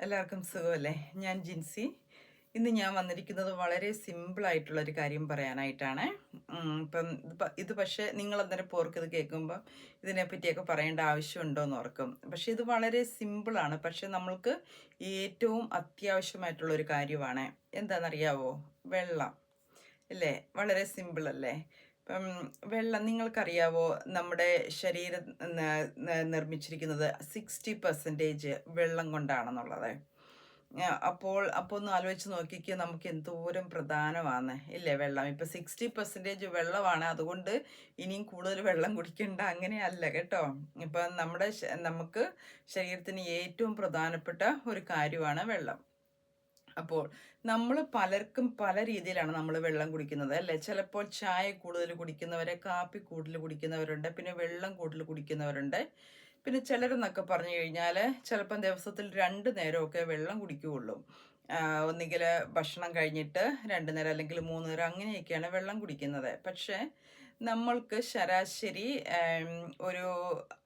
എല്ലാവർക്കും സുഖമല്ലേ? ഞാൻ ജിൻസി. ഇന്ന് ഞാൻ വന്നിരിക്കുന്നത് വളരെ ഒരു കാര്യം പറയാനായിട്ടാണ്. ഇപ്പം ഇത് പക്ഷേ നിങ്ങൾ അന്നേരം പോർക്ക് ഇത് കേൾക്കുമ്പോൾ ഇതിനെപ്പറ്റിയൊക്കെ പറയേണ്ട ആവശ്യമുണ്ടോ എന്ന് ഓർക്കും. പക്ഷേ ഇത് വളരെ സിമ്പിളാണ് പക്ഷേ നമ്മൾക്ക് ഏറ്റവും അത്യാവശ്യമായിട്ടുള്ളൊരു കാര്യമാണ്. എന്താണെന്നറിയാവോ വെള്ളം. അല്ലേ? വളരെ സിമ്പിൾ അല്ലേ? വെള്ളം നിങ്ങൾക്കറിയാവോ? നമ്മുടെ ശരീരം നിർമ്മിച്ചിരിക്കുന്നത് സിക്സ്റ്റി പെർസെന്റേജ് വെള്ളം കൊണ്ടാണെന്നുള്ളത്. അപ്പോൾ അപ്പോൾ ഒന്ന് ആലോചിച്ച് നോക്കിക്കുക നമുക്ക് എന്തോരം പ്രധാനമാണ് ഇല്ലേ വെള്ളം? ഇപ്പം സിക്സ്റ്റി പെർസെന്റേജ് വെള്ളമാണ്. അതുകൊണ്ട് ഇനിയും കൂടുതൽ വെള്ളം കുടിക്കേണ്ട അങ്ങനെയല്ല കേട്ടോ. ഇപ്പം നമ്മുടെ നമുക്ക് ശരീരത്തിന് ഏറ്റവും പ്രധാനപ്പെട്ട ഒരു കാര്യമാണ് വെള്ളം. അപ്പോൾ നമ്മൾ പലർക്കും പല രീതിയിലാണ് നമ്മൾ വെള്ളം കുടിക്കുന്നത് അല്ലേ? ചിലപ്പോൾ ചായ കൂടുതൽ കുടിക്കുന്നവരെ കാപ്പി കൂടുതൽ കുടിക്കുന്നവരുണ്ട് പിന്നെ വെള്ളം കൂടുതൽ കുടിക്കുന്നവരുണ്ട്. പിന്നെ ചിലരെന്നൊക്കെ പറഞ്ഞു കഴിഞ്ഞാൽ ചിലപ്പം ദിവസത്തിൽ രണ്ട് നേരമൊക്കെ വെള്ളം കുടിക്കുകയുള്ളൂ. ഒന്നുകിൽ ഭക്ഷണം കഴിഞ്ഞിട്ട് രണ്ട് നേരം അല്ലെങ്കിൽ മൂന്ന് നേരം അങ്ങനെയൊക്കെയാണ് വെള്ളം കുടിക്കുന്നത്. പക്ഷേ നമ്മൾക്ക് ശരാശരി ഒരു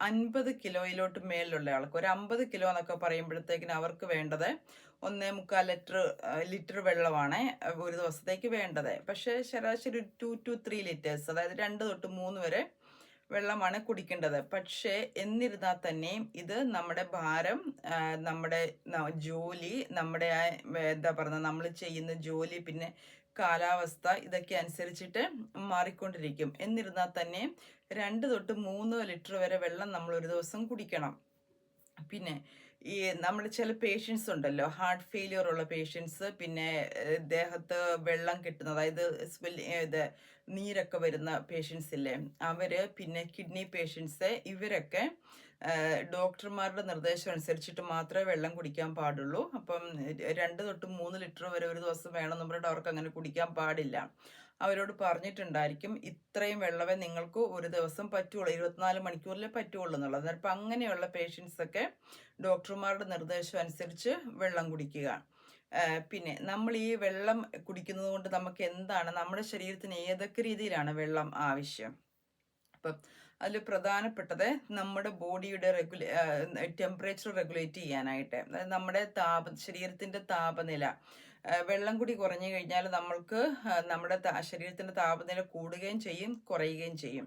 അൻപത് കിലോയിലോട്ട് മേലിലുള്ള ആൾക്ക് ഒരു അമ്പത് കിലോ എന്നൊക്കെ പറയുമ്പോഴത്തേക്കിന് അവർക്ക് വേണ്ടത് ഒന്നേ മുക്കാൽ ലിറ്റർ ലിറ്റർ വെള്ളമാണ് ഒരു ദിവസത്തേക്ക് വേണ്ടത്. പക്ഷേ ശരാശരി ടു ടു ത്രീ ലിറ്റേഴ്സ് അതായത് രണ്ട് തൊട്ട് മൂന്ന് വരെ വെള്ളമാണ് കുടിക്കേണ്ടത്. പക്ഷേ എന്നിരുന്നാൽ തന്നെയും ഇത് നമ്മുടെ ഭാരം നമ്മുടെ ജോലി നമ്മുടെ എന്താ പറയുക നമ്മൾ ചെയ്യുന്ന ജോലി പിന്നെ കാലാവസ്ഥ ഇതൊക്കെ അനുസരിച്ചിട്ട് മാറിക്കൊണ്ടിരിക്കും. എന്നിരുന്നാൽ തന്നെ രണ്ട് തൊട്ട് മൂന്ന് ലിറ്റർ വരെ വെള്ളം നമ്മൾ ഒരു ദിവസം കുടിക്കണം. പിന്നെ ഈ നമ്മൾ ചില പേഷ്യൻസ് ഉണ്ടല്ലോ ഹാർട്ട് ഫെയിലിയർ ഉള്ള പേഷ്യൻസ് പിന്നെ ദേഹത്ത് വെള്ളം കിട്ടുന്ന അതായത് ഇത് നീരൊക്കെ വരുന്ന പേഷ്യൻസ് ഇല്ലേ അവർ പിന്നെ കിഡ്നി പേഷ്യൻസ് ഇവരൊക്കെ ഡോക്ടർമാരുടെ നിർദ്ദേശം അനുസരിച്ചിട്ട് മാത്രമേ വെള്ളം കുടിക്കാൻ പാടുള്ളൂ. അപ്പം രണ്ട് തൊട്ട് മൂന്ന് ലിറ്റർ വരെ ഒരു ദിവസം വേണമെന്ന് പറഞ്ഞിട്ട് അവർക്ക് അങ്ങനെ കുടിക്കാൻ പാടില്ല. അവരോട് പറഞ്ഞിട്ടുണ്ടായിരിക്കും ഇത്രയും വെള്ളമേ നിങ്ങൾക്ക് ഒരു ദിവസം പറ്റുള്ളൂ. ഇരുപത്തിനാല് മണിക്കൂറിലേ പറ്റുള്ളൂ എന്നുള്ളത്. അപ്പം അങ്ങനെയുള്ള പേഷ്യൻസൊക്കെ ഡോക്ടർമാരുടെ നിർദ്ദേശം അനുസരിച്ച് വെള്ളം കുടിക്കുക. പിന്നെ നമ്മൾ ഈ വെള്ളം കുടിക്കുന്നത് കൊണ്ട് നമുക്ക് എന്താണ്? നമ്മുടെ ശരീരത്തിന് ഏതൊക്കെ രീതിയിലാണ് വെള്ളം ആവശ്യം? അപ്പം അതിൽ പ്രധാനപ്പെട്ടത് നമ്മുടെ ബോഡിയുടെ റെഗുലേ ടെമ്പറേച്ചർ റെഗുലേറ്റ് ചെയ്യാനായിട്ട്. അതായത് നമ്മുടെ താപ ശരീരത്തിന്റെ താപനില. വെള്ളം കൂടി കുറഞ്ഞു കഴിഞ്ഞാൽ നമ്മൾക്ക് നമ്മുടെ ശരീരത്തിന്റെ താപനില കൂടുകയും ചെയ്യും കുറയുകയും ചെയ്യും.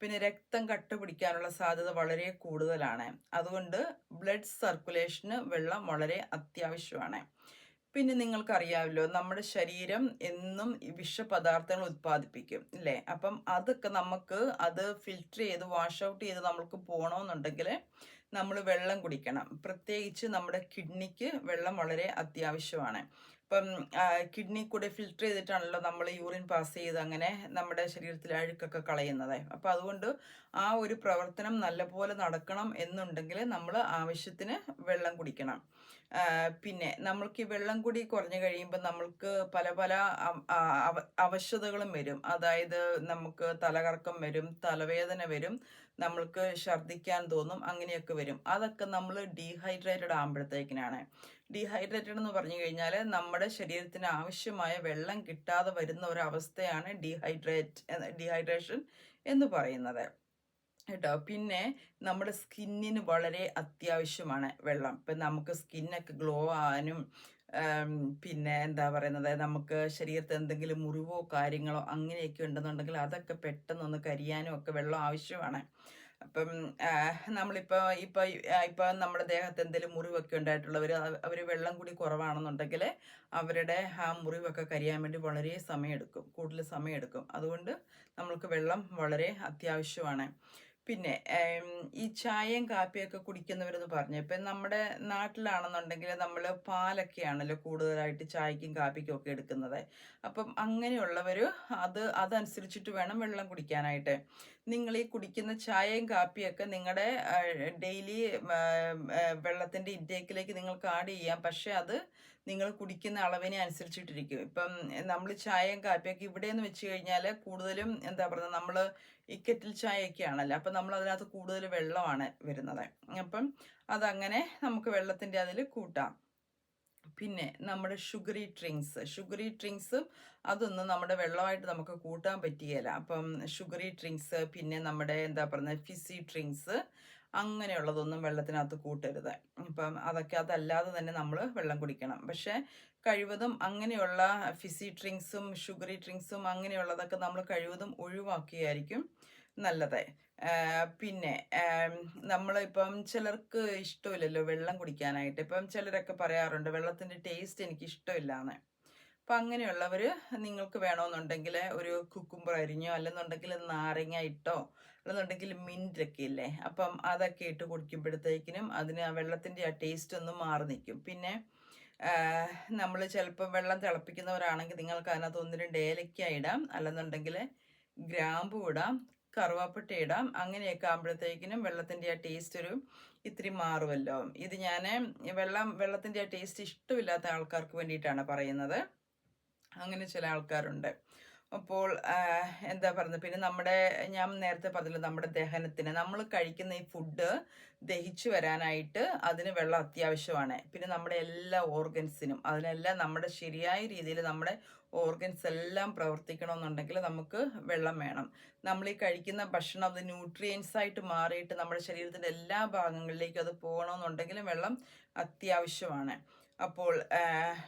പിന്നെ രക്തം കട്ട പിടിക്കാനുള്ള സാധ്യത വളരെ കൂടുതലാണ്. അതുകൊണ്ട് ബ്ലഡ് സർക്കുലേഷന് വെള്ളം വളരെ അത്യാവശ്യമാണ്. പിന്നെ നിങ്ങൾക്കറിയാമല്ലോ നമ്മുടെ ശരീരം എന്നും വിഷപദാർത്ഥങ്ങൾ ഉത്പാദിപ്പിക്കും ഇല്ലേ? അപ്പം അതൊക്കെ നമുക്ക് അത് ഫിൽറ്റർ ചെയ്ത് വാഷ് ഔട്ട് ചെയ്ത് നമ്മൾക്ക് പോകണമെന്നുണ്ടെങ്കിൽ നമ്മൾ വെള്ളം കുടിക്കണം. പ്രത്യേകിച്ച് നമ്മുടെ കിഡ്നിക്ക് വെള്ളം വളരെ അത്യാവശ്യമാണ്. ഇപ്പം കിഡ്നി കൂടെ ഫിൽറ്റർ ചെയ്തിട്ടാണല്ലോ നമ്മൾ യൂറിൻ പാസ് ചെയ്ത് അങ്ങനെ നമ്മുടെ ശരീരത്തിലെ അഴുക്കൊക്കെ കളയുന്നത്. അപ്പോൾ അതുകൊണ്ട് ആ ഒരു പ്രവർത്തനം നല്ലപോലെ നടക്കണം എന്നുണ്ടെങ്കിൽ നമ്മൾ ആവശ്യത്തിന് വെള്ളം കുടിക്കണം. പിന്നെ നമ്മൾക്ക് ഈ വെള്ളം കുടി കുറഞ്ഞു കഴിയുമ്പോൾ നമ്മൾക്ക് പല പല അവ- അവശതകളും വരും. അതായത് നമുക്ക് തലകറക്കം വരും തലവേദന വരും നമ്മൾക്ക് ഛർദ്ദിക്കാൻ തോന്നും അങ്ങനെയൊക്കെ വരും. അതൊക്കെ നമ്മൾ ഡീഹൈഡ്രേറ്റഡ് ആകുമ്പോഴത്തേക്കിനാണ്. ഡീഹൈഡ്രേറ്റഡ് എന്ന് പറഞ്ഞു കഴിഞ്ഞാൽ നമ്മുടെ ശരീരത്തിന് ആവശ്യമായ വെള്ളം കിട്ടാതെ വരുന്ന ഒരവസ്ഥയാണ് ഡീഹൈഡ്രേറ്റ് ഡീഹൈഡ്രേഷൻ എന്ന് പറയുന്നത്. കേട്ടോ? പിന്നെ നമ്മുടെ സ്കിന്നിന് വളരെ അത്യാവശ്യമാണ് വെള്ളം. ഇപ്പം നമുക്ക് സ്കിന്നൊക്കെ ഗ്ലോ ആവാനും പിന്നെ എന്താ പറയുന്നത്? നമുക്ക് ശരീരത്തിൽ എന്തെങ്കിലും മുറിവോ കാര്യങ്ങളോ അങ്ങനെയൊക്കെ ഉണ്ടെന്നുണ്ടെങ്കിൽ അതൊക്കെ പെട്ടെന്നൊന്ന് കരിയാനും ഒക്കെ വെള്ളം ആവശ്യമാണ്. അപ്പം നമ്മളിപ്പോൾ ഇപ്പോൾ ഇപ്പോൾ നമ്മുടെ ദേഹത്ത് എന്തെങ്കിലും മുറിവൊക്കെ ഉണ്ടായിട്ടുള്ളവർ അവർ വെള്ളം കൂടി കുറവാണെന്നുണ്ടെങ്കിൽ അവരുടെ ആ മുറിവൊക്കെ കരിയാൻ വേണ്ടി വളരെ സമയമെടുക്കും. കൂടുതൽ സമയമെടുക്കും. അതുകൊണ്ട് നമ്മൾക്ക് വെള്ളം വളരെ അത്യാവശ്യമാണ്. പിന്നെ ഈ ചായയും കാപ്പിയൊക്കെ കുടിക്കുന്നവരെന്ന് പറഞ്ഞു. ഇപ്പം നമ്മുടെ നാട്ടിലാണെന്നുണ്ടെങ്കിൽ നമ്മൾ പാലൊക്കെയാണല്ലോ കൂടുതലായിട്ട് ചായക്കും കാപ്പിക്കും ഒക്കെ എടുക്കുന്നത്. അപ്പം അങ്ങനെയുള്ളവർ അത് അതനുസരിച്ചിട്ട് വേണം വെള്ളം കുടിക്കാനായിട്ട്. നിങ്ങൾ ഈ കുടിക്കുന്ന ചായയും കാപ്പിയൊക്കെ നിങ്ങളുടെ ഡെയിലി വെള്ളത്തിന്റെ ഇൻടേക്കിലേക്ക് നിങ്ങൾക്ക് ആഡ് ചെയ്യാം. പക്ഷേ അത് നിങ്ങൾ കുടിക്കുന്ന അളവിനെ അനുസരിച്ചിട്ടിരിക്കും. ഇപ്പം നമ്മൾ ചായയും കാപ്പിയൊക്കെ ഇവിടെ എന്ന് വെച്ച് കഴിഞ്ഞാൽ കൂടുതലും എന്താ പറയുക നമ്മൾ ഈ കെറ്റിൽ ചായയൊക്കെ ആണല്ലോ. അപ്പം നമ്മൾ അതിനകത്ത് കൂടുതൽ വെള്ളമാണ് വരുന്നത്. അപ്പം അതങ്ങനെ നമുക്ക് വെള്ളത്തിന്റെ അതിൽ കൂട്ടാം. പിന്നെ നമ്മുടെ ഷുഗറി ഡ്രിങ്ക്സ് ഷുഗറി ഡ്രിങ്ക്സും അതൊന്നും നമ്മുടെ വെള്ളമായിട്ട് നമുക്ക് കൂട്ടാൻ പറ്റുകയില്ല. അപ്പം ഷുഗറി ഡ്രിങ്ക്സ് പിന്നെ നമ്മുടെ എന്താ പറയുന്നത് ഫിസി ഡ്രിങ്ക്സ് അങ്ങനെയുള്ളതൊന്നും വെള്ളത്തിനകത്ത് കൂട്ടരുത്. ഇപ്പം അതൊക്കെ അതല്ലാതെ തന്നെ നമ്മൾ വെള്ളം കുടിക്കണം. പക്ഷേ കഴിവതും അങ്ങനെയുള്ള ഫിസി ഡ്രിങ്ക്സും ഷുഗറി ഡ്രിങ്ക്സും അങ്ങനെയുള്ളതൊക്കെ നമ്മൾ കഴിവതും ഒഴിവാക്കിയായിരിക്കും നല്ലത്. പിന്നെ നമ്മളിപ്പം ചിലർക്ക് ഇഷ്ടമില്ലല്ലോ വെള്ളം കുടിക്കാനായിട്ട്. ഇപ്പം ചിലരൊക്കെ പറയാറുണ്ട് വെള്ളത്തിന്റെ ടേസ്റ്റ് എനിക്ക് ഇഷ്ടമില്ലാന്ന്. അപ്പം അങ്ങനെയുള്ളവർ നിങ്ങൾക്ക് വേണമെന്നുണ്ടെങ്കിൽ ഒരു കുക്കുംബർ അരിഞ്ഞോ അല്ലെന്നുണ്ടെങ്കിൽ നാരങ്ങ ഇട്ടോ അല്ലെന്നുണ്ടെങ്കിൽ മിന്റൊക്കെ ഇല്ലേ അപ്പം അതൊക്കെ ഇട്ട് കുടിക്കുമ്പോഴത്തേക്കിനും അതിന് ആ വെള്ളത്തിന്റെ ആ ടേസ്റ്റ് ഒന്ന് മാറി നിൽക്കും. പിന്നെ നമ്മൾ ചിലപ്പോൾ വെള്ളം തിളപ്പിക്കുന്നവരാണെങ്കിൽ നിങ്ങൾക്ക് അതിനകത്ത് ഒന്ന് രണ്ട് ഏലക്ക ഇടാം. അല്ലെന്നുണ്ടെങ്കിൽ ഗ്രാമ്പു ഇടാം കറുവാപ്പട്ട ഇടാം. അങ്ങനെയൊക്കെ ആകുമ്പോഴത്തേക്കിനും വെള്ളത്തിന്റെ ആ ടേസ്റ്റ് ഒരു ഇത്തിരി മാറുമല്ലോ. ഇത് ഞാൻ വെള്ളം വെള്ളത്തിന്റെ ആ ടേസ്റ്റ് ഇഷ്ടമില്ലാത്ത ആൾക്കാർക്ക് വേണ്ടിയിട്ടാണ് പറയുന്നത്. അങ്ങനെ ചില ആൾക്കാരുണ്ട്. അപ്പോൾ എന്താ പറയുന്നത് പിന്നെ നമ്മുടെ ഞാൻ നേരത്തെ പറഞ്ഞില്ല നമ്മുടെ ദഹനത്തിന്. നമ്മൾ കഴിക്കുന്ന ഈ ഫുഡ് ദഹിച്ചു വരാനായിട്ട് അതിന് വെള്ളം അത്യാവശ്യമാണ്. പിന്നെ നമ്മുടെ എല്ലാ ഓർഗൻസിനും അതിനെല്ലാം നമ്മുടെ ശരിയായ രീതിയിൽ നമ്മുടെ ഓർഗൻസ് എല്ലാം പ്രവർത്തിക്കണമെന്നുണ്ടെങ്കിൽ നമുക്ക് വെള്ളം വേണം. നമ്മൾ ഈ കഴിക്കുന്ന ഭക്ഷണം അത് ന്യൂട്രിയൻസ് ആയിട്ട് മാറിയിട്ട് നമ്മുടെ ശരീരത്തിന്റെ എല്ലാ ഭാഗങ്ങളിലേക്കും അത് പോകണമെന്നുണ്ടെങ്കിലും വെള്ളം അത്യാവശ്യമാണ്. അപ്പോൾ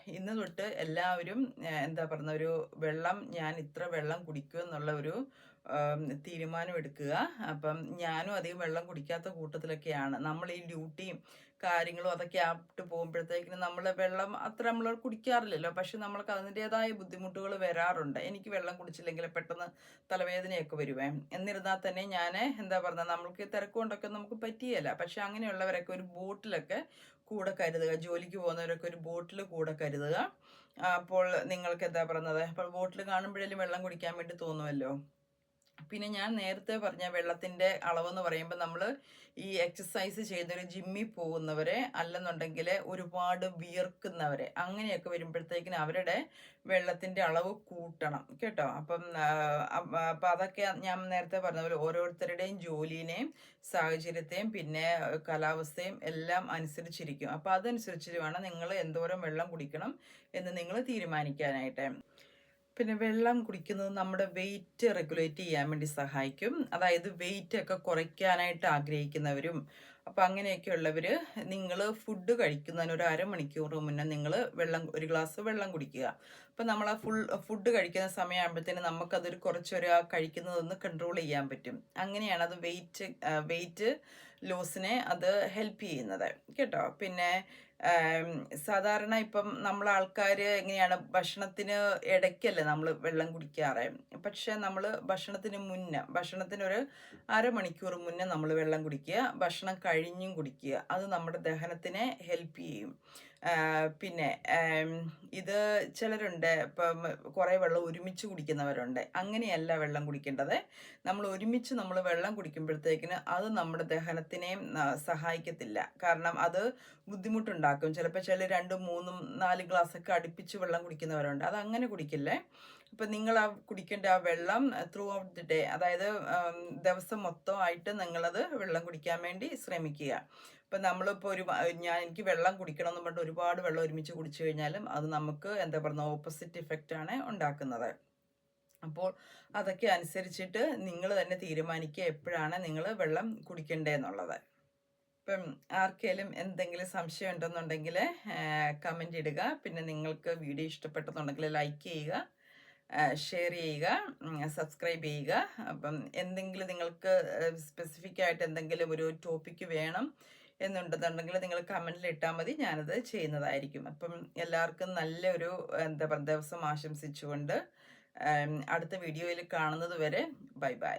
ഇന്ന് തൊട്ട് എല്ലാവരും എന്താ പറയുന്ന ഒരു വെള്ളം ഞാൻ ഇത്ര വെള്ളം കുടിക്കും എന്നുള്ള ഒരു ആം, തീരുമാനം അപ്പം ഞാനും അധികം വെള്ളം കുടിക്കാത്ത കൂട്ടത്തിലൊക്കെയാണ്. നമ്മൾ ഈ ഡ്യൂട്ടിയും കാര്യങ്ങളും അതൊക്കെ ആയിട്ട് പോകുമ്പോഴത്തേക്കിനും നമ്മൾ വെള്ളം അത്ര നമ്മൾ കുടിക്കാറില്ലല്ലോ. പക്ഷെ നമ്മൾക്ക് അതിന്റെതായ ബുദ്ധിമുട്ടുകൾ വരാറുണ്ട്. എനിക്ക് വെള്ളം കുടിച്ചില്ലെങ്കിൽ പെട്ടെന്ന് തലവേദനയൊക്കെ വരുവേ. എന്നിരുന്നാൽ തന്നെ ഞാൻ എന്താ പറഞ്ഞ നമ്മൾക്ക് തിരക്ക് കൊണ്ടൊക്കെ നമുക്ക് പറ്റിയല്ല പക്ഷെ അങ്ങനെയുള്ളവരൊക്കെ ഒരു ബോട്ടിലൊക്കെ കൂടെ കരുതുക. ജോലിക്ക് പോകുന്നവരൊക്കെ ഒരു ബോട്ടിൽ കൂടെ കരുതുക. അപ്പോൾ നിങ്ങൾക്ക് എന്താ പറയുന്നത്? അപ്പോൾ ബോട്ടിൽ കാണുമ്പോഴേലും വെള്ളം കുടിക്കാൻ വേണ്ടി തോന്നുമല്ലോ പിന്നെ ഞാൻ നേരത്തെ പറഞ്ഞ വെള്ളത്തിന്റെ അളവ് എന്ന് പറയുമ്പോൾ നമ്മൾ ഈ എക്സസൈസ് ചെയ്തൊരു ജിമ്മിൽ പോകുന്നവരെ അല്ലെന്നുണ്ടെങ്കിൽ ഒരുപാട് വിയർക്കുന്നവരെ അങ്ങനെയൊക്കെ വരുമ്പോഴത്തേക്കിന് അവരുടെ വെള്ളത്തിന്റെ അളവ് കൂട്ടണം. കേട്ടോ? അപ്പം അപ്പം അതൊക്കെ ഞാൻ നേരത്തെ പറഞ്ഞ പോലെ ഓരോരുത്തരുടെയും ജോലിനെയും സാഹചര്യത്തെയും പിന്നെ കാലാവസ്ഥയും എല്ലാം അനുസരിച്ചിരിക്കും. അപ്പം അതനുസരിച്ച് വേണം നിങ്ങൾ എന്തോരം വെള്ളം കുടിക്കണം എന്ന് നിങ്ങൾ തീരുമാനിക്കാനായിട്ട്. പിന്നെ വെള്ളം കുടിക്കുന്നത് നമ്മുടെ വെയിറ്റ് റെഗുലേറ്റ് ചെയ്യാൻ വേണ്ടി സഹായിക്കും. അതായത് വെയിറ്റ് ഒക്കെ കുറയ്ക്കാനായിട്ട് ആഗ്രഹിക്കുന്നവരും അപ്പം അങ്ങനെയൊക്കെയുള്ളവർ നിങ്ങൾ ഫുഡ് കഴിക്കുന്നതിന് ഒരു അരമണിക്കൂർ മുന്നേ നിങ്ങൾ വെള്ളം ഒരു ഗ്ലാസ് വെള്ളം കുടിക്കുക. അപ്പം നമ്മൾ ആ ഫുൾ ഫുഡ് കഴിക്കുന്ന സമയമാകുമ്പോഴത്തേന് നമുക്കതൊരു കുറച്ചൊരു ആ കഴിക്കുന്നതൊന്ന് കൺട്രോൾ ചെയ്യാൻ പറ്റും. അങ്ങനെയാണ് അത് വെയിറ്റ് വെയിറ്റ് ലോസിനെ അത് ഹെൽപ്പ് ചെയ്യുന്നത്. കേട്ടോ? പിന്നെ സാധാരണ ഇപ്പം നമ്മൾ ആൾക്കാർ എങ്ങനെയാണ് ഭക്ഷണത്തിന് ഇടയ്ക്കല്ലേ നമ്മൾ വെള്ളം കുടിക്കാറ്? പക്ഷെ നമ്മൾ ഭക്ഷണത്തിന് മുന്നേ ഭക്ഷണത്തിന് ഒരു അരമണിക്കൂർ മുന്നേ നമ്മൾ വെള്ളം കുടിക്കുക ഭക്ഷണം കഴിഞ്ഞും കുടിക്കുക. അത് നമ്മുടെ ദഹനത്തിനെ ഹെൽപ്പ് ചെയ്യും. പിന്നെ ഇത് ചിലരുണ്ട് ഇപ്പം കുറേ വെള്ളം ഒരുമിച്ച് കുടിക്കുന്നവരുണ്ട്. അങ്ങനെയല്ല വെള്ളം കുടിക്കേണ്ടത്. നമ്മൾ ഒരുമിച്ച് നമ്മൾ വെള്ളം കുടിക്കുമ്പോഴത്തേക്കിന് അത് നമ്മുടെ ദഹനത്തിനെയും സഹായിക്കത്തില്ല. കാരണം അത് ബുദ്ധിമുട്ടുണ്ടാക്കും. ചിലപ്പോൾ ചില രണ്ടും മൂന്നും നാല് ഗ്ലാസ്സൊക്കെ അടുപ്പിച്ച് വെള്ളം കുടിക്കുന്നവരുണ്ട്. അത് അങ്ങനെ കുടിക്കില്ലേ? അപ്പം നിങ്ങൾ ആ കുടിക്കേണ്ട ആ വെള്ളം ത്രൂ ഔട്ട് ദി ഡേ അതായത് ദിവസം മൊത്തമായിട്ട് നിങ്ങളത് വെള്ളം കുടിക്കാൻ വേണ്ടി ശ്രമിക്കുക. ഇപ്പം നമ്മളിപ്പോൾ ഒരു ഞാൻ എനിക്ക് വെള്ളം കുടിക്കണം എന്ന് പറഞ്ഞിട്ട് ഒരുപാട് വെള്ളം ഒരുമിച്ച് കുടിച്ചു കഴിഞ്ഞാലും അത് നമുക്ക് എന്താ പറയുക ഓപ്പോസിറ്റ് ഇഫക്റ്റ് ആണ് ഉണ്ടാക്കുന്നത്. അപ്പോൾ അതൊക്കെ അനുസരിച്ചിട്ട് നിങ്ങൾ തന്നെ തീരുമാനിക്കുക എപ്പോഴാണ് നിങ്ങൾ വെള്ളം കുടിക്കേണ്ടതെന്നുള്ളത് ഇപ്പം ആർക്കെങ്കിലും എന്തെങ്കിലും സംശയം ഉണ്ടെന്നുണ്ടെങ്കിൽ കമന്റ് ഇടുക. പിന്നെ നിങ്ങൾക്ക് വീഡിയോ ഇഷ്ടപ്പെട്ടെന്നുണ്ടെങ്കിൽ ലൈക്ക് ചെയ്യുക ഷെയർ ചെയ്യുക സബ്സ്ക്രൈബ് ചെയ്യുക. അപ്പം എന്തെങ്കിലും നിങ്ങൾക്ക് സ്പെസിഫിക് ആയിട്ട് എന്തെങ്കിലും ഒരു ടോപ്പിക്ക് വേണം എന്നുണ്ടെന്നുണ്ടെങ്കിൽ നിങ്ങൾ കമന്റിൽ ഇട്ടാൽ മതി. ഞാനത് ചെയ്യുന്നതായിരിക്കും. അപ്പം എല്ലാവർക്കും നല്ലൊരു എന്താ പറയുക ദിവസം ആശംസിച്ചുകൊണ്ട് അടുത്ത വീഡിയോയിൽ കാണുന്നത് വരെ ബൈ ബൈ.